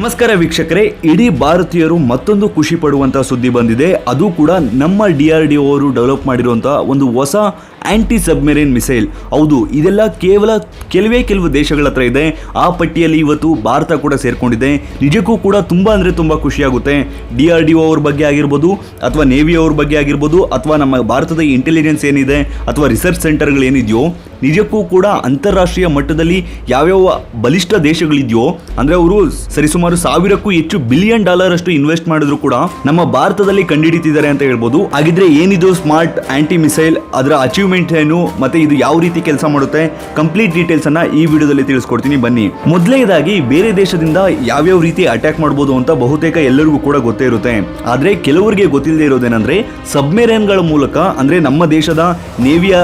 ನಮಸ್ಕಾರ ವೀಕ್ಷಕರೇ, ಇಡೀ ಭಾರತೀಯರು ಮತ್ತೊಂದು ಖುಷಿ ಪಡುವಂತಹ ಸುದ್ದಿ ಬಂದಿದೆ. ಅದು ಕೂಡ ನಮ್ಮ ಡಿ ಆರ್ ಡಿ ಅವರು ಡೆವಲಪ್ ಮಾಡಿರುವಂತಹ ಒಂದು ಹೊಸ ಆಂಟಿ ಸಬ್ಮೆರಿನ್ ಮಿಸೈಲ್ ಹೌದು, ಇದೆಲ್ಲ ಕೇವಲ ಕೆಲವೇ ಕೆಲವು ದೇಶಗಳ ಹತ್ರ ಇದೆ. ಆ ಪಟ್ಟಿಯಲ್ಲಿ ಇವತ್ತು ಭಾರತ ಕೂಡ ಸೇರಿಕೊಂಡಿದೆ. ನಿಜಕ್ಕೂ ಕೂಡ ತುಂಬ ಅಂದರೆ ತುಂಬ ಖುಷಿಯಾಗುತ್ತೆ ಡಿ ಆರ್ ಡಿ ಒ ಅವ್ರ ಬಗ್ಗೆ ಆಗಿರ್ಬೋದು, ಅಥವಾ ನೇವಿ ಅವ್ರ ಬಗ್ಗೆ ಆಗಿರ್ಬೋದು, ಅಥವಾ ನಮ್ಮ ಭಾರತದ ಇಂಟೆಲಿಜೆನ್ಸ್ ಏನಿದೆ, ಅಥವಾ ರಿಸರ್ಚ್ ಸೆಂಟರ್ಗಳು ಏನಿದೆಯೋ, ನಿಜಕ್ಕೂ ಕೂಡ ಅಂತಾರಾಷ್ಟ್ರೀಯ ಮಟ್ಟದಲ್ಲಿ ಯಾವ್ಯಾವ ಬಲಿಷ್ಠ ದೇಶಗಳಿದೆಯೋ, ಅಂದರೆ ಅವರು ಸರಿಸುಮಾರು ಸಾವಿರಕ್ಕೂ ಹೆಚ್ಚು ಬಿಲಿಯನ್ ಡಾಲರ್ ಅಷ್ಟು ಇನ್ವೆಸ್ಟ್ ಮಾಡಿದ್ರು ಕೂಡ ನಮ್ಮ ಭಾರತದಲ್ಲಿ ಕಂಡುಹಿಡಿತಿದ್ದಾರೆ ಅಂತ ಹೇಳ್ಬೋದು. ಹಾಗಿದ್ರೆ ಏನಿದು ಸ್ಮಾರ್ಟ್ ಆಂಟಿ ಮಿಸೈಲ್ ಅದರ ಅಚೀವ್ಮೆಂಟ್ ಏನು, ಮತ್ತೆ ಇದು ಯಾವ ರೀತಿ ಕೆಲಸ ಮಾಡುತ್ತೆ, ಕಂಪ್ಲೀಟ್ ಡೀಟೇಲ್ಸ್ ಅನ್ನ ಈ ವಿಡಿಯೋದಲ್ಲಿ ತಿಳಿಸ್ಕೊಡ್ತೀನಿ, ಬನ್ನಿ. ಮೊದಲನೇದಾಗಿ ಬೇರೆ ದೇಶದಿಂದ ಯಾವ್ಯಾವ ರೀತಿ ಅಟ್ಯಾಕ್ ಮಾಡ್ಬೋದು ಅಂತ ಬಹುತೇಕ ಎಲ್ಲರಿಗೂ ಕೂಡ ಗೊತ್ತೇ ಇರುತ್ತೆ. ಆದ್ರೆ ಕೆಲವರಿಗೆ ಗೊತ್ತಿಲ್ಲದೆ ಇರೋದೇನಂದ್ರೆ, ಸಬ್ಮೆರೈನ್ಗಳ ಮೂಲಕ, ಅಂದ್ರೆ ನಮ್ಮ ದೇಶದ ನೇವಿಯ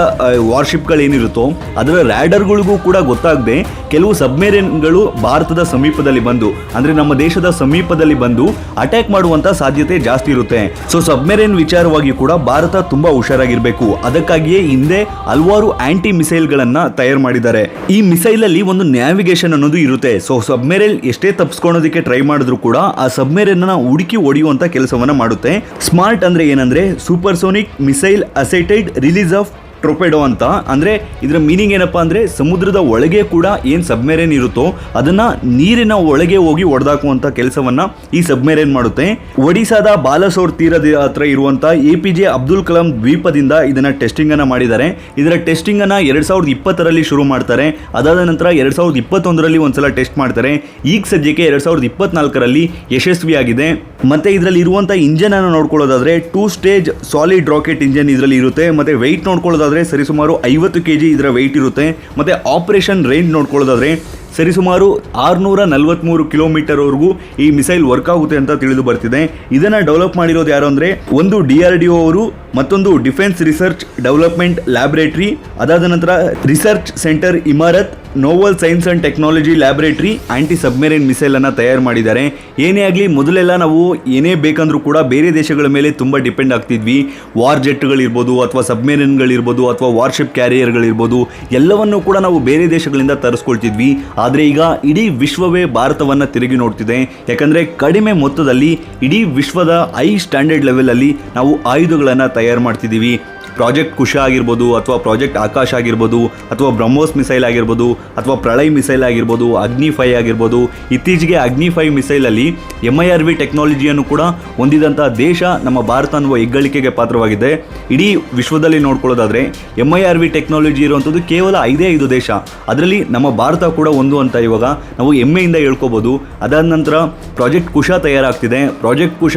ವಾರ್ಶಿಪ್ಗಳು ಏನಿರುತ್ತೋ, ಅದರ ರ್ಯಾಡರ್ಗಳಿಗೂ ಕೂಡ ಗೊತ್ತಾಗದೆ ಕೆಲವು ಸಬ್ಮೆರೈನ್ಗಳು ಭಾರತದ ಸಮೀಪದಲ್ಲಿ ಬಂದು, ಅಂದ್ರೆ ನಮ್ಮ ದೇಶದ ಸಮೀಪದಲ್ಲಿ ಬಂದು ಅಟ್ಯಾಕ್ ಮಾಡುವಂತ ಸಾಧ್ಯತೆ ಜಾಸ್ತಿ ಇರುತ್ತೆ. ಸೊ, ಸಬ್ಮೆರೈನ್ ವಿಚಾರವಾಗಿ ಕೂಡ ಭಾರತ ತುಂಬಾ ಹುಷಾರಾಗಿರ್ಬೇಕು. ಅದಕ್ಕಾಗಿಯೇ ಹಿಂದೆ ಹಲವಾರು ಆಂಟಿ ಮಿಸೈಲ್ಗಳನ್ನ ತಯಾರು ಮಾಡಿದ್ದಾರೆ. ಈ ಮಿಸೈಲ್ ಅಲ್ಲಿ ಒಂದು ನ್ಯಾವಿಗೇಷನ್ ಅನ್ನೋದು ಇರುತ್ತೆ. ಸೊ, ಸಬ್ಮೆರೈಲ್ ಎಷ್ಟೇ ತಪ್ಪಿಸ್ಕೊಳೋದಕ್ಕೆ ಟ್ರೈ ಮಾಡಿದ್ರು ಕೂಡ ಆ ಸಬ್ಮೆರೈನ್ನ ಹುಡುಕಿ ಹೊಡೆಯುವಂತ ಕೆಲಸವನ್ನ ಮಾಡುತ್ತೆ. ಸ್ಮಾರ್ಟ್ ಅಂದ್ರೆ ಏನಂದ್ರೆ, supersonic missile assisted release of torpedo ಅಂತ. ಅಂದ್ರೆ ಇದರ ಮೀನಿಂಗ್ ಏನಪ್ಪಾ ಅಂದ್ರೆ ಸಮುದ್ರದ ಒಳಗೆ ಕೂಡ ಏನ್ ಸಬ್ಮೆರೇನ್ ಇರುತ್ತೋ ಅದನ್ನ ನೀರಿನ ಒಳಗೆ ಹೋಗಿ ಒಡೆದಾಕುವಂತ ಕೆಲಸವನ್ನ ಈ ಸಬ್ಮೆರೈನ್ ಮಾಡುತ್ತೆ. ಒಡಿಸಾದ ಬಾಲಸೋರ್ ತೀರದ ಹತ್ರ ಇರುವಂತ ಎ ಪಿ ಜೆ ಅಬ್ದುಲ್ ಕಲಾಂ ದ್ವೀಪದಿಂದ ಇದನ್ನ ಟೆಸ್ಟಿಂಗ್ ಅನ್ನ ಮಾಡಿದ್ದಾರೆ. ಇದರ ಟೆಸ್ಟಿಂಗ್ ಎರಡು ಎರಡ್ ಸಾವಿರದ ಇಪ್ಪತ್ತರಲ್ಲಿ ಶುರು ಮಾಡ್ತಾರೆ. ಅದಾದ ನಂತರ ಎರಡು ಸಾವಿರದ ಇಪ್ಪತ್ತೊಂದರಲ್ಲಿ ಒಂದ್ಸಲ ಟೆಸ್ಟ್ ಮಾಡ್ತಾರೆ. ಈಗ ಸದ್ಯಕ್ಕೆ ಎರಡು ಸಾವಿರದ ಇಪ್ಪತ್ನಾಲ್ಕರಲ್ಲಿ ಯಶಸ್ವಿಯಾಗಿದೆ. ಮತ್ತೆ ಇದರಲ್ಲಿ ಇರುವಂತ ಇಂಜನ್ ಅನ್ನು ನೋಡ್ಕೊಳ್ಳೋದಾದ್ರೆ two stage solid rocket engine ಇದರಲ್ಲಿ ಇರುತ್ತೆ. ಮತ್ತೆ ವೆಯ್ಟ್ ನೋಡ್ಕೊಳ್ಳೋದಾದ್ರೆ ಸರಿಸುಮಾರು ಐವತ್ತು ಕೆ ಜಿ ಇದರ ವೆಯ್ಟ್ ಇರುತ್ತೆ. ಮತ್ತೆ ಆಪರೇಷನ್ ರೇಂಜ್ ನೋಡ್ಕೊಳ್ಳೋದಾದ್ರೆ ಸರಿಸುಮಾರು ಆರುನೂರ ನಲವತ್ತ್ಮೂರು ಕಿಲೋಮೀಟರ್ವರೆಗೂ ಈ ಮಿಸೈಲ್ ವರ್ಕ್ ಆಗುತ್ತೆ ಅಂತ ತಿಳಿದು ಬರ್ತಿದೆ. ಇದನ್ನ ಡೆವಲಪ್ ಮಾಡಿರೋದು ಯಾರು ಅಂದರೆ ಒಂದು ಡಿ ಆರ್ ಡಿ ಅವರು, ಮತ್ತೊಂದು ಡಿಫೆನ್ಸ್ ರಿಸರ್ಚ್ ಡೆವಲಪ್ಮೆಂಟ್ ಲ್ಯಾಬೊರೇಟರಿ, ಅದಾದ ನಂತರ research centre Imarat, naval science and technology laboratory anti submarine missile ಅನ್ನ ತಯಾರು ಮಾಡಿದ್ದಾರೆ. ಏನೇ ಆಗಲಿ ಮೊದಲೆಲ್ಲ ನಾವು ಏನೇ ಬೇಕಂದ್ರೂ ಕೂಡ ಬೇರೆ ದೇಶಗಳ ಮೇಲೆ ತುಂಬ ಡಿಪೆಂಡ್ ಆಗ್ತಿದ್ವಿ. ವಾರ್ ಜೆಟ್ಗಳಿರ್ಬೋದು ಅಥವಾ ಸಬ್ಮೆರೈನ್ಗಳಿರ್ಬೋದು ಅಥವಾ ವಾರ್ಶಿಪ್ ಕ್ಯಾರಿಯರ್ಗಳಿರ್ಬೋದು, ಎಲ್ಲವನ್ನೂ ಕೂಡ ನಾವು ಬೇರೆ ದೇಶಗಳಿಂದ ತರಿಸ್ಕೊಳ್ತಿದ್ವಿ. ಆದರೆ ಈಗ ಇಡೀ ವಿಶ್ವವೇ ಭಾರತವನ್ನು ತಿರುಗಿ ನೋಡ್ತಿದೆ. ಯಾಕಂದರೆ ಕಡಿಮೆ ಮೊತ್ತದಲ್ಲಿ ಇಡೀ ವಿಶ್ವದ ಹೈ ಸ್ಟ್ಯಾಂಡರ್ಡ್ ಲೆವೆಲಲ್ಲಿ ನಾವು ಆಯುಧಗಳನ್ನು ತಯಾರು ಮಾಡ್ತಿದ್ದೀವಿ. ಪ್ರಾಜೆಕ್ಟ್ ಕುಶ ಆಗಿರ್ಬೋದು ಅಥವಾ ಪ್ರಾಜೆಕ್ಟ್ ಆಕಾಶ್ ಆಗಿರ್ಬೋದು ಅಥವಾ ಬ್ರಹ್ಮೋಸ್ ಮಿಸೈಲ್ ಆಗಿರ್ಬೋದು ಅಥವಾ ಪ್ರಳಯ್ ಮಿಸೈಲ್ ಆಗಿರ್ಬೋದು ಅಗ್ನಿ ಫೈ ಆಗಿರ್ಬೋದು, ಇತ್ತೀಚೆಗೆ ಅಗ್ನಿ ಫೈ ಮಿಸೈಲಲ್ಲಿ ಎಂ ಐ ಆರ್ ವಿ ಟೆಕ್ನಾಲಜಿಯನ್ನು ಕೂಡ ಹೊಂದಿದಂಥ ದೇಶ ನಮ್ಮ ಭಾರತ ಅನ್ನುವ ಹೆಗ್ಗಳಿಕೆಗೆ ಪಾತ್ರವಾಗಿದೆ. ಇಡೀ ವಿಶ್ವದಲ್ಲಿ ನೋಡ್ಕೊಳ್ಳೋದಾದರೆ M I R V technology ಇರುವಂಥದ್ದು ಕೇವಲ ಐದೇ ಐದು ದೇಶ. ಅದರಲ್ಲಿ ನಮ್ಮ ಭಾರತ ಕೂಡ ಒಂದು ಅಂತ ಇವಾಗ ನಾವು ಹೆಮ್ಮೆಯಿಂದ ಹೇಳ್ಕೋಬೋದು. ಅದಾದ ನಂತರ ಪ್ರಾಜೆಕ್ಟ್ ಕುಶ ತಯಾರಾಗ್ತಿದೆ. ಪ್ರಾಜೆಕ್ಟ್ ಕುಶ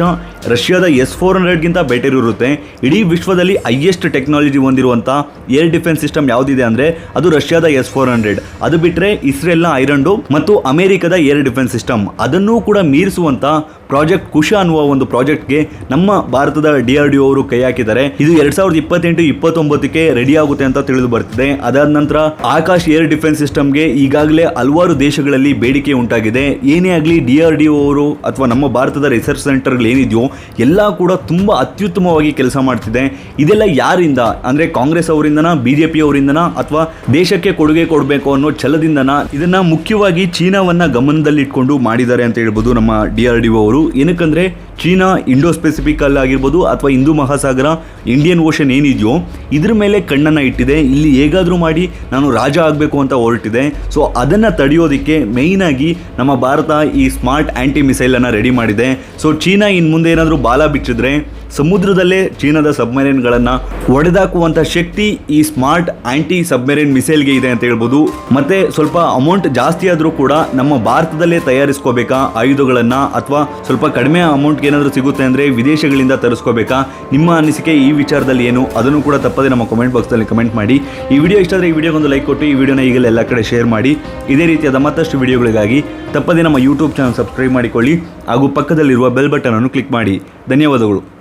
ರಷ್ಯಾದ ಎಸ್ ಫೋರ್ ಹಂಡ್ರೆಡ್ಗಿಂತ ಬೆಟರ್ ಇರುತ್ತೆ. ಇಡೀ ವಿಶ್ವದಲ್ಲಿ ಹೈಯೆಸ್ಟ್ ಟೆಕ್ನಾಲಜಿ ಹೊಂದಿರುವಂಥ ಏರ್ ಡಿಫೆನ್ಸ್ ಸಿಸ್ಟಮ್ ಯಾವುದಿದೆ ಅಂದರೆ ಅದು ರಷ್ಯಾದ ಎಸ್ ಫೋರ್ ಹಂಡ್ರೆಡ್. ಅದು ಬಿಟ್ಟರೆ ಇಸ್ರೇಲ್ನ ಐರನ್ಡು ಮತ್ತು ಅಮೆರಿಕದ ಏರ್ ಡಿಫೆನ್ಸ್ ಸಿಸ್ಟಮ್ ಅದನ್ನೂ ಕೂಡ ಮೀರಿಸುವಂಥ ಪ್ರಾಜೆಕ್ಟ್ ಕುಶ ಅನ್ನುವ ಒಂದು ಪ್ರಾಜೆಕ್ಟ್ಗೆ ನಮ್ಮ ಭಾರತದ ಡಿ ಅವರು ಕೈ ಹಾಕಿದ್ದಾರೆ. ಇದು ಎರಡ್ ಸಾವಿರದ ಇಪ್ಪತ್ತೆಂಟು ಇಪ್ಪತ್ತೊಂಬತ್ತಕ್ಕೆ ರೆಡಿ ಆಗುತ್ತೆ ಅಂತ ತಿಳಿದು ಬರ್ತಿದೆ ಅದಾದ ನಂತರ ಆಕಾಶ್ ಏರ್ ಡಿಫೆನ್ಸ್ ಸಿಸ್ಟಮ್ಗೆ ಈಗಾಗಲೇ ಹಲವಾರು ದೇಶಗಳಲ್ಲಿ ಬೇಡಿಕೆ ಉಂಟಾಗಿದೆ. ಏನೇ ಆಗಲಿ ಡಿ ಅವರು ಅಥವಾ ನಮ್ಮ ಭಾರತದ ರಿಸರ್ಚ್ ಸೆಂಟರ್ಗಳು ಏನಿದೆಯೋ ಎಲ್ಲ ಕೂಡ ತುಂಬಾ ಅತ್ಯುತ್ತಮವಾಗಿ ಕೆಲಸ ಮಾಡ್ತಿದೆ. ಇದೆಲ್ಲ ಯಾರಿಂದ? ಅಂದ್ರೆ ಕಾಂಗ್ರೆಸ್ ಅವರಿಂದನ, ಬಿಜೆಪಿ ಅವರಿಂದನ ಅಥವಾ ದೇಶಕ್ಕೆ ಕೊಡುಗೆ ಕೊಡಬೇಕು ಅನ್ನೋ ಛಲದಿಂದನ? ಇದನ್ನ ಮುಖ್ಯವಾಗಿ ಚೀನಾವನ್ನ ಗಮನದಲ್ಲಿಟ್ಕೊಂಡು ಮಾಡಿದ್ದಾರೆ ಅಂತ ಹೇಳ್ಬೋದು ನಮ್ಮ ಡಿ ಅವರು. ಏನಕ್ಕಂದ್ರೆ ಚೀನಾ ಇಂಡೋ ಸ್ಪೆಸಿಫಿಕ್ ಆಗಿರ್ಬೋದು ಅಥವಾ ಹಿಂದೂ ಮಹಾಸಾಗರ, ಇಂಡಿಯನ್ ಓಷನ್ ಏನಿದೆಯೋ ಇದ್ರ ಮೇಲೆ ಕಣ್ಣನ್ನು ಇಟ್ಟಿದೆ. ಇಲ್ಲಿ ಹೇಗಾದರೂ ಮಾಡಿ ನಾನು ರಾಜ ಆಗಬೇಕು ಅಂತ ಹೊರಟಿದೆ. ಸೊ ಅದನ್ನು ತಡೆಯೋದಕ್ಕೆ ಆಗಿ ನಮ್ಮ ಭಾರತ ಈ ಸ್ಮಾರ್ಟ್ ಆ್ಯಂಟಿ ಮಿಸೈಲನ್ನು ರೆಡಿ ಮಾಡಿದೆ. ಸೊ ಚೀನಾ ಇನ್ನು ಮುಂದೆ ಏನಾದರೂ ಬಾಲ ಬಿಚ್ಚಿದ್ರೆ ಸಮುದ್ರದಲ್ಲೇ ಚೀನಾದ ಸಬ್ಮರೈನ್ಗಳನ್ನು ಒಡೆದಾಕುವಂಥ ಶಕ್ತಿ ಈ ಸ್ಮಾರ್ಟ್ ಆಂಟಿ ಸಬ್ಮರೈನ್ ಮಿಸೈಲ್ಗೆ ಇದೆ ಅಂತ ಹೇಳ್ಬೋದು. ಮತ್ತೆ ಸ್ವಲ್ಪ ಅಮೌಂಟ್ ಜಾಸ್ತಿ ಆದರೂ ಕೂಡ ನಮ್ಮ ಭಾರತದಲ್ಲೇ ತಯಾರಿಸ್ಕೋಬೇಕಾ ಆಯುಧಗಳನ್ನು ಅಥವಾ ಸ್ವಲ್ಪ ಕಡಿಮೆ ಅಮೌಂಟ್ಗೆ ಏನಾದರೂ ಸಿಗುತ್ತೆ ಅಂದರೆ ವಿದೇಶಗಳಿಂದ ತರಿಸ್ಕೋಬೇಕಾ? ನಿಮ್ಮ ಅನಿಸಿಕೆ ಈ ವಿಚಾರದಲ್ಲಿ ಏನು? ಅದನ್ನು ಕೂಡ ತಪ್ಪದೆ ನಮ್ಮ ಕಮೆಂಟ್ ಬಾಕ್ಸ್ನಲ್ಲಿ ಕಮೆಂಟ್ ಮಾಡಿ. ಈ ವಿಡಿಯೋ ಇಷ್ಟ ಆದರೆ ಈ ವಿಡಿಯೋಗೊಂದು ಲೈಕ್ ಕೊಟ್ಟು ಈ ವಿಡಿಯೋನ ಈಗಲೇ ಎಲ್ಲ ಕಡೆ ಶೇರ್ ಮಾಡಿ. ಇದೇ ರೀತಿಯಾದ ಮತ್ತಷ್ಟು ವಿಡಿಯೋಗಳಿಗಾಗಿ ತಪ್ಪದೆ ನಮ್ಮ ಯೂಟ್ಯೂಬ್ ಚಾನಲ್ ಸಬ್ಸ್ಕ್ರೈಬ್ ಮಾಡಿಕೊಳ್ಳಿ. ಹಾಗೂ ಪಕ್ಕದಲ್ಲಿರುವ ಬೆಲ್ ಬಟನನ್ನು ಕ್ಲಿಕ್ ಮಾಡಿ. ಧನ್ಯವಾದಗಳು.